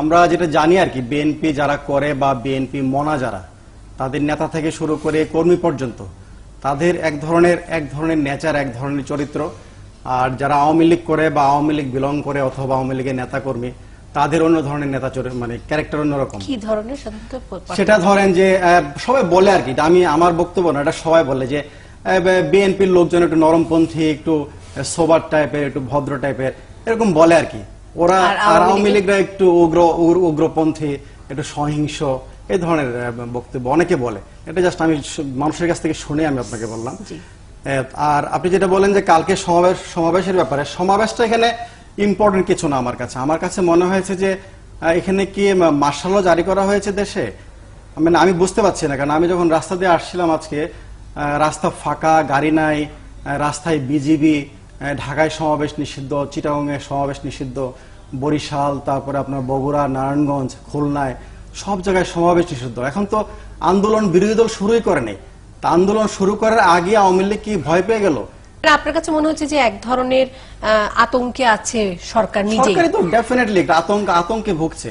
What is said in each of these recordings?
আমরা যেটা জানি আর কি বিএনপি যারা করে বা বিএনপি মনা যারা তাদের নেতা থেকে শুরু করে কর্মী পর্যন্ত তাদের এক ধরনের এক ধরনের নেচার এক ধরনের চরিত্র। আর যারা আওয়ামী লীগ করে বা আওয়ামী লীগ বিলং করে অথবা আওয়ামী লীগের নেতা কর্মী তাদের অন্য ধরনের নেতা মানে ক্যারেক্টার অন্যরকম কি ধরনের সেটা ধরেন যে সবাই বলে আর কি আমি আমার বক্তব্য না এটা সবাই বলে যে বিএনপির লোকজন একটু নরমপন্থী একটু সোবার টাইপের একটু ভদ্র টাইপের এরকম বলে আর কি। ওরা আর আওয়ামী লীগরা একটু উগ্র উগ্র- উগ্রপন্থী একটু সহিংস এই ধরনের বক্তব্য অনেকে বলে। এটা জাস্ট আমি মানুষের কাছ থেকে শুনে আমি আপনাকে বললাম। আর আপনি যেটা বলেন যে কালকে সমাবেশ সমাবেশের ব্যাপারে সমাবেশটা এখানে ইম্পর্টেন্ট কিছু না আমার কাছে। আমার কাছে মনে হয়েছে যে এখানে কি মার্শালও জারি করা হয়েছে দেশে? মানে আমি বুঝতে পারছি না কারণ আমি যখন রাস্তা দিয়ে আসছিলাম আজকে আহ, রাস্তা ফাঁকা গাড়ি নাই রাস্তায় বিজিবি ঢাকায় সমাবেশ নিষিদ্ধ চিটাগংয়ে সমাবেশ নিষিদ্ধ বরিশাল তারপরে আপনার বগুড়া নারায়ণগঞ্জ খুলনায় সব জায়গায় সমাবেশ নিষিদ্ধ। এখন তো আন্দোলন বিরোধী দল শুরুই করেনি। তা আন্দোলন শুরু করার আগে আওয়ামী লীগ কি ভয় পেয়ে গেল? আপনার কাছে মনে হচ্ছে যে এক ধরনের আতঙ্কে আছে সরকার সরকারি তো ডেফিনেটলি আতঙ্ক আতঙ্কে ভুগছে।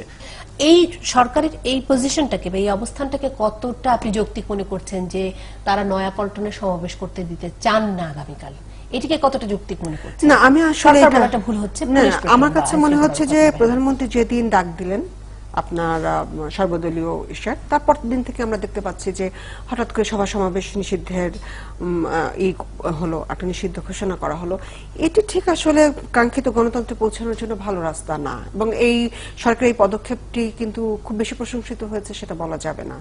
এই সরকারের এই পজিশনটাকে বা এই অবস্থানটাকে কতটা আপনি যৌক্তিক মনে করছেন যে তারা নয়া পল্টনে সমাবেশ করতে দিতে চান না আগামীকাল? এটিকে কতটা যুক্তি মনে করছেন? না আমি আসলে একটা এটা- ভুল হচ্ছে, আমার কাছে মনে হচ্ছে যে প্রধানমন্ত্রী যেদিন ডাক দিলেন আপনার সর্বদলীয় ইস্যার তারপর দিন থেকে আমরা দেখতে পাচ্ছি যে হঠাৎ করে সভা সমাবেশ নিষিদ্ধের ই হলো, একটা নিষিদ্ধ ঘোষণা করা হলো। এটি ঠিক আসলে কাঙ্ক্ষিত গণতন্ত্রে পৌঁছানোর জন্য ভালো রাস্তা না। এবং এই সরকারের এই পদক্ষেপটি কিন্তু খুব বেশি প্রশংসিত হয়েছে, সেটা বলা যাবে না।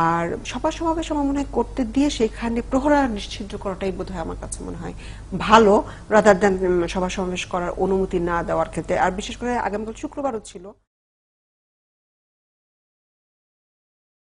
আর সভা সমাবেশ আমার মনে হয় করতে দিয়ে সেখানে প্রহরা নিশ্চিদ্ধ করাটাই বোধ হয় আমার কাছে মনে হয় ভালো রাদার দেন সভা সমাবেশ করার অনুমতি না দেওয়ার ক্ষেত্রে। আর বিশেষ করে আগামীকাল শুক্রবারও ছিল।